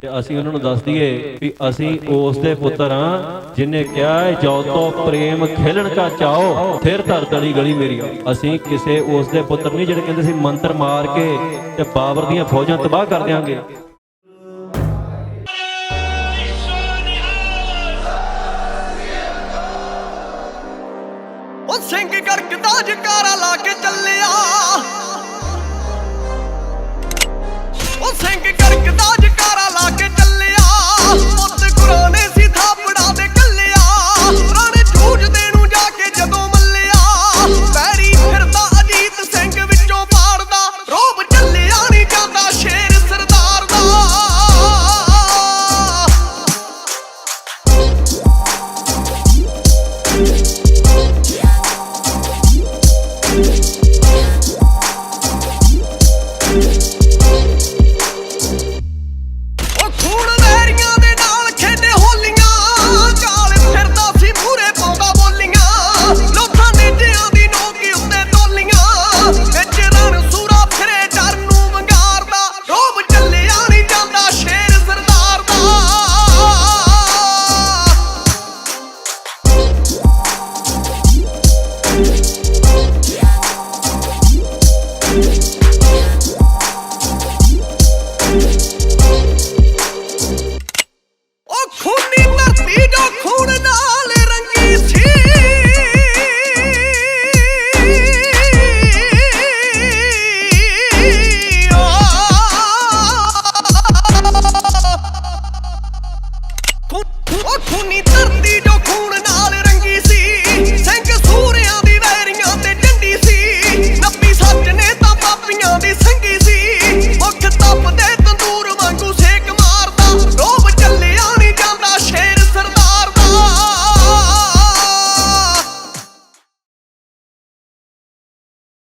ਤੇ ਅਸੀਂ ਉਹਨਾਂ ਨੂੰ ਦੱਸ ਦਈਏ ਵੀ ਅਸੀਂ ਉਸ ਦੇ ਪੁੱਤਰ ਹਾਂ ਜਿਨੇ ਕਿਹਾ ਜੋ ਤੋ ਪ੍ਰੇਮ ਖੇਲਣ ਕਾ ਚਾਓ ਫਿਰ ਧਰ ਦਲੀ ਗਲੀ ਮੇਰੀ ਅਸੀਂ ਕਿਸੇ ਉਸ ਦੇ ਪੁੱਤਰ ਨਹੀਂ ਜਿਹੜੇ ਕਹਿੰਦੇ ਸੀ ਮੰਤਰ ਮਾਰ ਕੇ ਤੇ ਬਾਬਰ ਦੀਆਂ ਫੌਜਾਂ ਤਬਾਹ ਕਰ ਦਿਆਂਗੇ। ਉਹ ਸਿੰਘ ਗੜਕਦਾ ਜਕਾਰਾ ਲਾ ਕੇ ਚੱਲਿਆ। খুনি না তিন